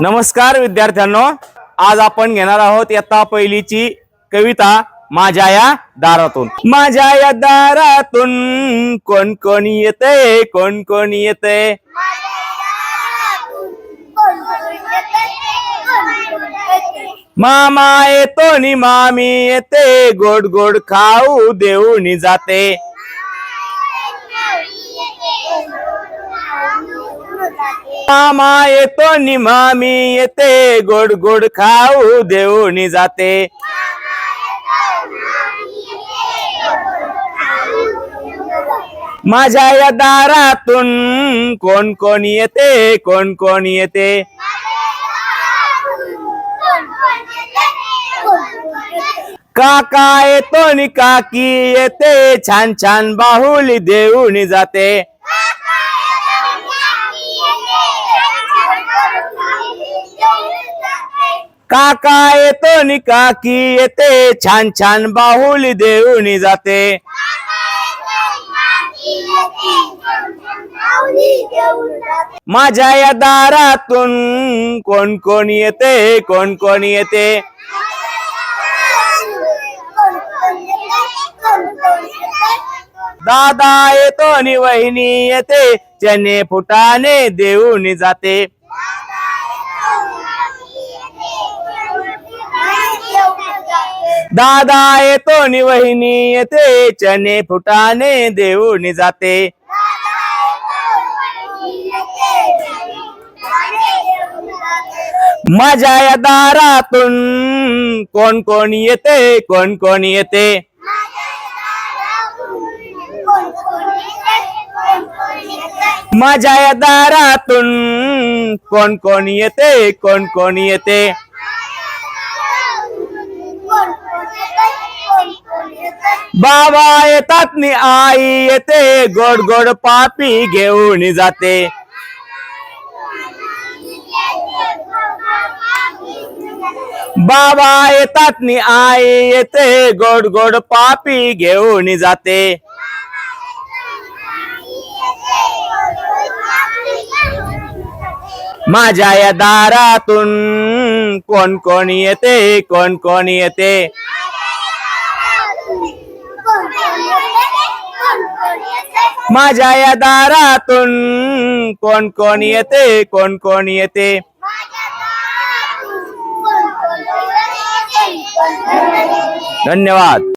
नमस्कार विद्यार्थ्यांनो. आज आपण घेणार आहोत इयत्ता पहिलीची कविता माझ्या या दारातून. माझ्या या दारातून कोण कोण येते कोण कोण येते? मामा येतो नि मामी येते गोड गोड खाऊ देऊन जाते. मामा येतो नि मामी येते. गोड गोड खाऊ देऊन जाते. माझ्या या दारातून कोण कोण येते? कोण कोण येते? काका येतो नि काकी येते. छान छान बाहुली देऊनी जाते. काका येतो नि काकी येते छान छान बाहुली देऊन जाते. माझ्या या दारातून कोण कोण येते कोण कोण येते? दादा येतो नि वहिनी येते चने फुटाने देऊन जाते. दादा येतो नि वहिनी येते चने फुटाने देऊन जाते. माझ्या या दारातून कोण कोण येते कोण कोण येते? माझ्या या दारातून कोण कोण येते कोण कोण येते? बाबा येतात नि आई येते गोड गोड पापी घेऊन जाते. बाबा येतात नि आई येते गोड गोड पापी घेऊन जाते. माझ्या या दारातून कोण कोण येते कोण कोण येते? माझ्या या दारातून कोण कोण येते कोण कोण येते? धन्यवाद.